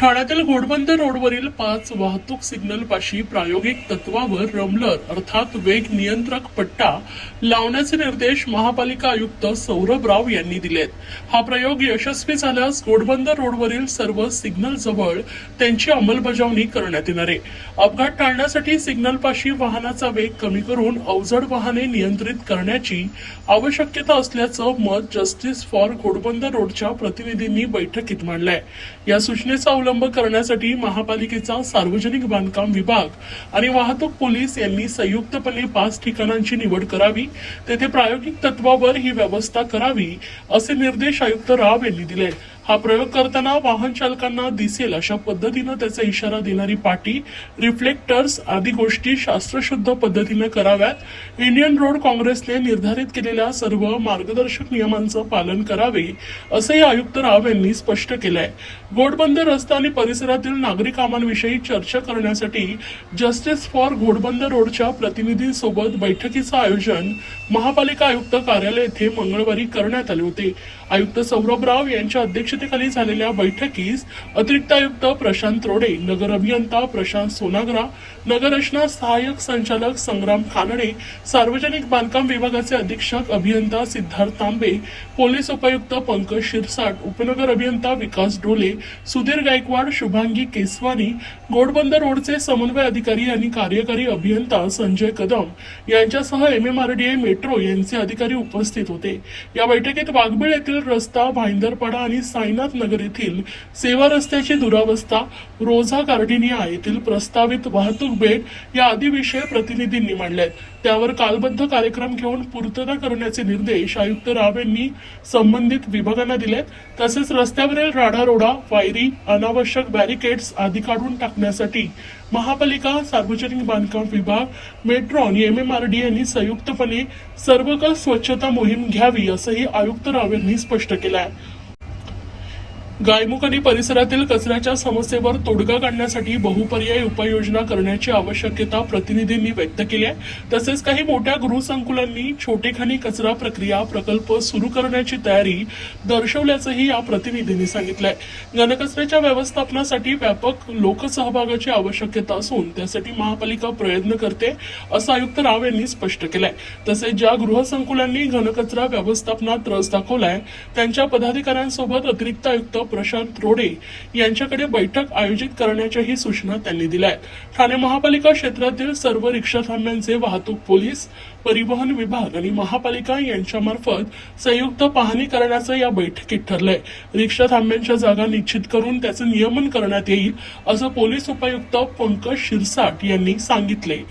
ठाण्यातील घोडबंदर रोडवरील पाच वाहतूक सिग्नल पाशी प्रायोगिक तत्वावर रमलर अर्थात वेग नियंत्रक पट्टा लावण्याचे निर्देश महापालिका आयुक्त सौरभ राव यांनी दिलेत. हा प्रयोग यशस्वी झाल्यास घोडबंदर रोडवरील सर्व सिग्नल जवळ त्यांची अंमलबजावणी करण्यात येणार आहे. अपघात टाळण्यासाठी सिग्नल पाशी वाहनाचा वेग कमी करून अवजड वाहने नियंत्रित करण्याची आवश्यकता असल्याचं मत जस्टिस फॉर घोडबंदर रोडच्या प्रतिनिधींनी बैठकीत मांडलंय. या सूचनेचा अवलंब करण्यासाठी महापालिकेचा सार्वजनिक बांधकाम विभाग आणि वाहतूक पोलीस यांनी संयुक्तपणे पाच ठिकाणांची निवड करावी तेथे प्रायोगिक तत्वावर ही व्यवस्था करावी असे निर्देश आयुक्त राव यांनी दिले. हा प्रयोग करताना वाहन चालकांना दिसेल अशा पद्धतीनं त्याचा इशारा देणारी पाटी रिफ्लेक्टर्स आदी गोष्टी शास्त्रशुद्ध पद्धतीनं कराव्यात. इंडियन रोड काँग्रेसने निर्धारित केलेल्या सर्व मार्गदर्शक नियमांचं पालन करावे असंही आयुक्त राव यांनी स्पष्ट केलंय. घोडबंदर रस्ता आणि परिसरातील नागरिकांविषयी चर्चा करण्यासाठी जस्टिस फॉर घोडबंदर रोडच्या प्रतिनिधींसोबत बैठकीचं आयोजन महापालिका आयुक्त कार्यालय येथे मंगळवारी करण्यात आले होते. आयुक्त सौरभ राव यांच्या अध्यक्षतेखाली झालेल्या बैठकीस अतिरिक्त आयुक्त प्रशांत रोडे नगर अभियंता प्रशांत सोनागरा नगररचना सहाय्यक संचालक संग्राम खानडे सार्वजनिक बांधकाम विभागाचे अधीक्षक अभियंता सिद्धार्थ तांबे पोलीस उपायुक्त पंकज शिरसाट उपनगर अभियंता विकास डोले सुधीर गायकवाड शुभांगी केसवानी गोडबंदर रोडचे समन्वय अधिकारी आणि कार्यकारी अभियंता संजय कदम यांच्यासह एमएमआरडीए मेट्रो यांचे अधिकारी उपस्थित होते. या बैठकीत वाघबीळ येथील रस्ता भाईंदरपाडा आणि साईनाथ नगर येथील सेवा रस्त्याची दुरावस्था रोझा कार्डिनिया येथील प्रस्तावित वाहतूक बेट या आदी विषय प्रतिनिधींनी मांडले त्यावर कालबद्ध कार्यक्रम घेऊन पूर्तता करण्याचे निर्देश आयुक्त राव यांनी संबंधित विभागांना दिलेत. तसेच रस्त्यावरील राडारोडा वायरी अनावश्यक बॅरिकेड्स आदी काढून टाकण्यासाठी महापालिका सार्वजनिक बांधकाम विभाग मेट्रो आणि एमएमआरडी यांनी संयुक्तपणे सर्वकाळ स्वच्छता मोहीम घ्यावी असंही आयुक्त राव यांनी स्पष्ट केलं आहे गायमुख आणि परिसरातील कचऱ्याच्या समस्येवर तोडगा काढण्यासाठी बहुपर्यायी उपाययोजना करण्याची आवश्यकता प्रतिनिधींनी व्यक्त केली आहे. तसेच काही मोठ्या गृहसंकुलांनी छोटेखानी कचरा प्रक्रिया प्रकल्प सुरू करण्याची तयारी दर्शवल्याचंही या प्रतिनिधींनी सांगितलंय. घनकचऱ्याच्या व्यवस्थापनासाठी व्यापक लोकसहभागाची आवश्यकता असून त्यासाठी महापालिका प्रयत्न करते असं आयुक्त राव यांनी स्पष्ट केलंय. तसेच ज्या गृहसंकुलांनी घनकचरा व्यवस्थापनात रस दाखवलाय त्यांच्या पदाधिकाऱ्यांसोबत अतिरिक्त आयुक्त प्रशांत रोडे यांच्याकडे बैठक आयोजित करण्याच्याही सूचना त्यांनी दिल्या आहेत. ठाणे महापालिका क्षेत्रातील सर्व रिक्षा थांब्यांचे वाहतूक पोलीस परिवहन विभाग आणि महापालिका यांच्यामार्फत संयुक्त पाहणी करण्याचं या बैठकीत ठरलंय. रिक्षा थांब्यांच्या जागा निश्चित करून त्याचं नियमन करण्यात येईल असं पोलीस उपायुक्त पंकज शिरसाट यांनी सांगितले